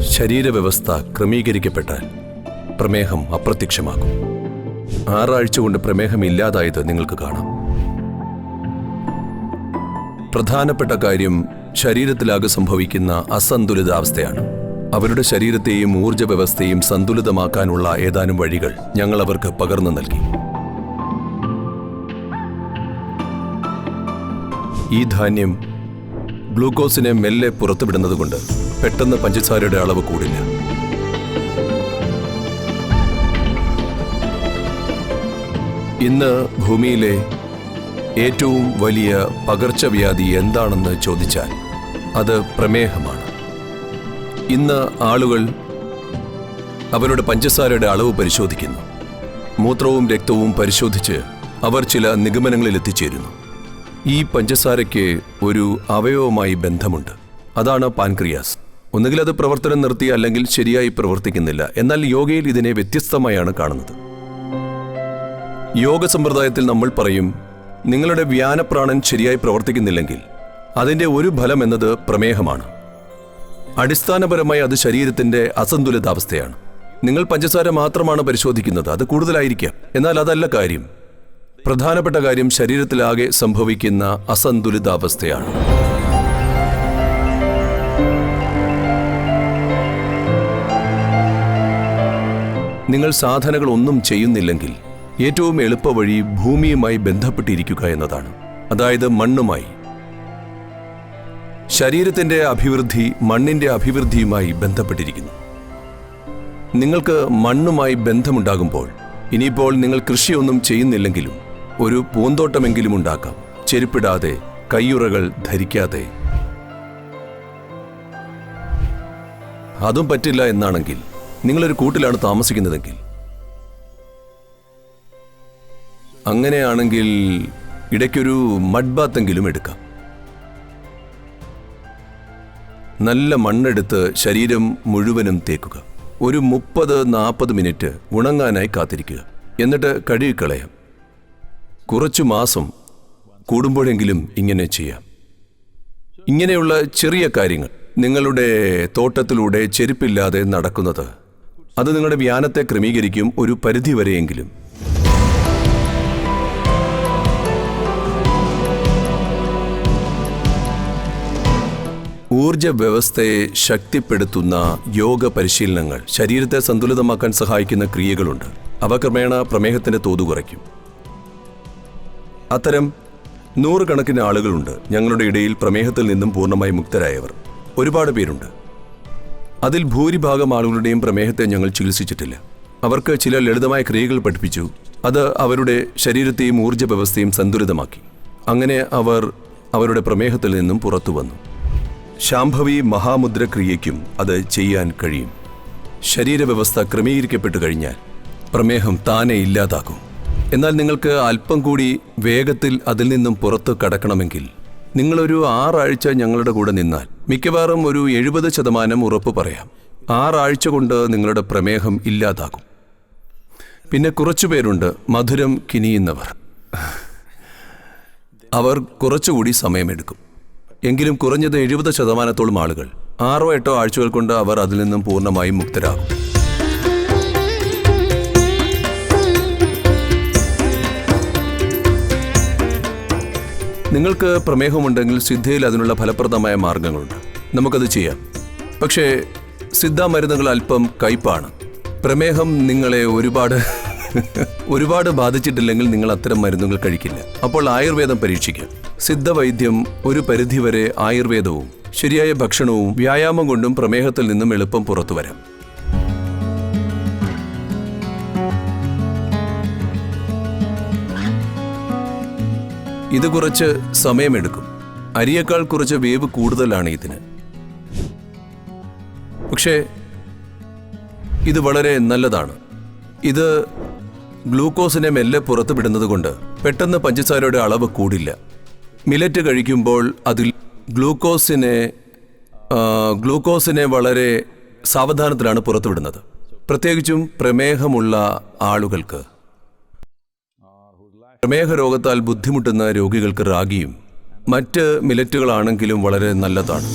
ശരീരവ്യവസ്ഥ ക്രമീകരിക്കപ്പെട്ടാൽ പ്രമേഹം അപ്രത്യക്ഷമാകും. ആറാഴ്ച കൊണ്ട് പ്രമേഹം ഇല്ലാതായത് നിങ്ങൾക്ക് കാണാം. പ്രധാനപ്പെട്ട കാര്യം ശരീരത്തിലാകെ സംഭവിക്കുന്ന അസന്തുലിതാവസ്ഥയാണ്. അവരുടെ ശരീരത്തെയും ഊർജ വ്യവസ്ഥയും സന്തുലിതമാക്കാനുള്ള ഏതാനും വഴികൾ ഞങ്ങൾ അവർക്ക് പകർന്നു നൽകി. ഈ ധാന്യം ഗ്ലൂക്കോസിനെ മെല്ലെ പുറത്തുവിടുന്നതുകൊണ്ട് പെട്ടെന്ന് പഞ്ചസാരയുടെ അളവ് കൂടില്ല. ഇന്ന് ഭൂമിയിലെ ഏറ്റവും വലിയ പകർച്ചവ്യാധി എന്താണെന്ന് ചോദിച്ചാൽ അത് പ്രമേഹമാണ്. ഇന്ന് ആളുകൾ അവരുടെ പഞ്ചസാരയുടെ അളവ് പരിശോധിക്കുന്നു. മൂത്രവും രക്തവും പരിശോധിച്ച് അവർ ചില നിഗമനങ്ങളിൽ എത്തിച്ചേരുന്നു ഈ പഞ്ചസാരയ്ക്ക് ഒരു അവയവമായി ബന്ധമുണ്ട്. അതാണ് പാൻക്രിയാസ്. ഒന്നുകിൽ അത് പ്രവർത്തനം നിർത്തി അല്ലെങ്കിൽ ശരിയായി പ്രവർത്തിക്കുന്നില്ല. എന്നാൽ യോഗയിൽ ഇതിനെ വ്യത്യസ്തമായാണ് കാണുന്നത്. യോഗ സമ്പ്രദായത്തിൽ നമ്മൾ പറയും നിങ്ങളുടെ വ്യാനപ്രാണൻ ശരിയായി പ്രവർത്തിക്കുന്നില്ലെങ്കിൽ അതിന്റെ ഒരു ഫലം എന്നത് പ്രമേഹമാണ്. അടിസ്ഥാനപരമായി അത് ശരീരത്തിന്റെ അസന്തുലിതാവസ്ഥയാണ്. നിങ്ങൾ പഞ്ചസാര മാത്രമാണ് പരിശോധിക്കുന്നത് അത് കൂടുതലായിരിക്കാം. എന്നാൽ അതല്ല കാര്യം. പ്രധാനപ്പെട്ട കാര്യം ശരീരത്തിലാകെ സംഭവിക്കുന്ന അസന്തുലിതാവസ്ഥയാണ്. നിങ്ങൾ സാധനകൾ ഒന്നും ചെയ്യുന്നില്ലെങ്കിൽ ഏറ്റവും എളുപ്പവഴി ഭൂമിയുമായി ബന്ധപ്പെട്ടിരിക്കുക എന്നതാണ്. അതായത് മണ്ണുമായി. ശരീരത്തിന്റെ അഭിവൃദ്ധി മണ്ണിന്റെ അഭിവൃദ്ധിയുമായി ബന്ധപ്പെട്ടിരിക്കുന്നു. നിങ്ങൾക്ക് മണ്ണുമായി ബന്ധമുണ്ടാകുമ്പോൾ ഇനിയിപ്പോൾ നിങ്ങൾ കൃഷിയൊന്നും ചെയ്യുന്നില്ലെങ്കിലും ഒരു പൂന്തോട്ടമെങ്കിലും ഉണ്ടാക്കാം. ചെരുപ്പിടാതെ കയ്യുറകൾ ധരിക്കാതെ. അതും പറ്റില്ല എന്നാണെങ്കിൽ നിങ്ങളൊരു കൂട്ടിലാണ് താമസിക്കുന്നതെങ്കിൽ. അങ്ങനെയാണെങ്കിൽ ഇടയ്ക്കൊരു മഡ് ബാത്തെങ്കിലും എടുക്കാം. നല്ല മണ്ണെടുത്ത് ശരീരം മുഴുവനും തേക്കുക. ഒരു മുപ്പത് നാൽപ്പത് മിനിറ്റ് ഉണങ്ങാനായി കാത്തിരിക്കുക. എന്നിട്ട് കഴുകിക്കളയാം. കുറച്ചു മാസം കൂടുമ്പോഴെങ്കിലും ഇങ്ങനെ ചെയ്യാം. ഇങ്ങനെയുള്ള ചെറിയ കാര്യങ്ങൾ നിങ്ങളുടെ തോട്ടത്തിലൂടെ ചെരുപ്പില്ലാതെ നടക്കുന്നത് അത് നിങ്ങളുടെ വ്യാനത്തെ ക്രമീകരിക്കും ഒരു പരിധിവരെയെങ്കിലും. ഊർജ വ്യവസ്ഥയെ ശക്തിപ്പെടുത്തുന്ന യോഗ പരിശീലനങ്ങൾ ശരീരത്തെ സന്തുലിതമാക്കാൻ സഹായിക്കുന്ന ക്രിയകളുണ്ട്. അവ ക്രമേണ പ്രമേഹത്തിന്റെ തോത് കുറയ്ക്കും. അത്തരം നൂറുകണക്കിന് ആളുകളുണ്ട്. ഞങ്ങളുടെ ഇടയിൽ പ്രമേഹത്തിൽ നിന്നും പൂർണമായി മുക്തരായവർ. ഒരുപാട് പേരുണ്ട്. അതിൽ ഭൂരിഭാഗം ആളുകളുടെയും പ്രമേഹത്തെ ഞങ്ങൾ ചികിത്സിച്ചിട്ടില്ല. അവർക്ക് ചില ലളിതമായ ക്രിയകൾ പഠിപ്പിച്ചു. അത് അവരുടെ ശരീരത്തെയും ഊർജ വ്യവസ്ഥയും സന്തുലിതമാക്കി. അങ്ങനെ അവർ അവരുടെ പ്രമേഹത്തിൽ നിന്നും പുറത്തു വന്നു. ശാംഭവി മഹാമുദ്ര ക്രിയയ്ക്കും അത് ചെയ്യാൻ കഴിയും. ശരീരവ്യവസ്ഥ ക്രമീകരിക്കപ്പെട്ടു കഴിഞ്ഞാൽ പ്രമേഹം താനെ ഇല്ലാതാക്കും. എന്നാൽ നിങ്ങൾക്ക് അല്പം കൂടി വേഗത്തിൽ അതിൽ നിന്നും പുറത്തു കടക്കണമെങ്കിൽ നിങ്ങളൊരു ആറാഴ്ച ഞങ്ങളുടെ കൂടെ നിന്നാൽ മിക്കവാറും ഒരു എഴുപത് ശതമാനം ഉറപ്പ് പറയാം. ആറാഴ്ച കൊണ്ട് നിങ്ങളുടെ പ്രമേഹം ഇല്ലാതാകും. പിന്നെ കുറച്ചു പേരുണ്ട് മധുരം കിനിയുന്നവർ. അവർ കുറച്ചുകൂടി സമയമെടുക്കും. എങ്കിലും കുറഞ്ഞത് എഴുപത് ശതമാനത്തോളം ആളുകൾ ആറോ എട്ടോ ആഴ്ചകൾ കൊണ്ട് അവർ അതിൽ നിന്നും പൂർണമായും മുക്തരാകും. നിങ്ങൾക്ക് പ്രമേഹമുണ്ടെങ്കിൽ സിദ്ധയിൽ അതിനുള്ള ഫലപ്രദമായ മാർഗങ്ങളുണ്ട്. നമുക്കത് ചെയ്യാം. പക്ഷേ സിദ്ധ മരുന്നുകൾ അല്പം കയ്പാണ്. പ്രമേഹം നിങ്ങളെ ഒരുപാട് ഒരുപാട് ബാധിച്ചിട്ടില്ലെങ്കിൽ നിങ്ങൾ അത്തരം മരുന്നുകൾ കഴിക്കില്ല. അപ്പോൾ ആയുർവേദം പരീക്ഷിക്കാം. സിദ്ധവൈദ്യം ഒരു പരിധിവരെ ആയുർവേദവും ശരിയായ ഭക്ഷണവും വ്യായാമം കൊണ്ടും പ്രമേഹത്തിൽ നിന്നും എളുപ്പം പുറത്തു വരാം ഇത് കുറച്ച് സമയമെടുക്കും. അരിയേക്കാൾ കുറച്ച് വേവ് കൂടുതലാണ് ഇതിന്. പക്ഷേ ഇത് വളരെ നല്ലതാണ്. ഇത് ഗ്ലൂക്കോസിനെ മെല്ലെ പുറത്തു വിടുന്നത് കൊണ്ട് പെട്ടെന്ന് പഞ്ചസാരയുടെ അളവ് കൂടില്ല. മിലറ്റ് കഴിക്കുമ്പോൾ അതിൽ ഗ്ലൂക്കോസിനെ ഗ്ലൂക്കോസിനെ വളരെ സാവധാനത്തിലാണ് പുറത്തുവിടുന്നത്. പ്രത്യേകിച്ചും പ്രമേഹമുള്ള ആളുകൾക്ക്. പ്രമേഹ രോഗത്താൽ ബുദ്ധിമുട്ടുന്ന രോഗികൾക്ക് റാഗിയും മറ്റ് മിലറ്റുകളാണെങ്കിലും വളരെ നല്ലതാണ്.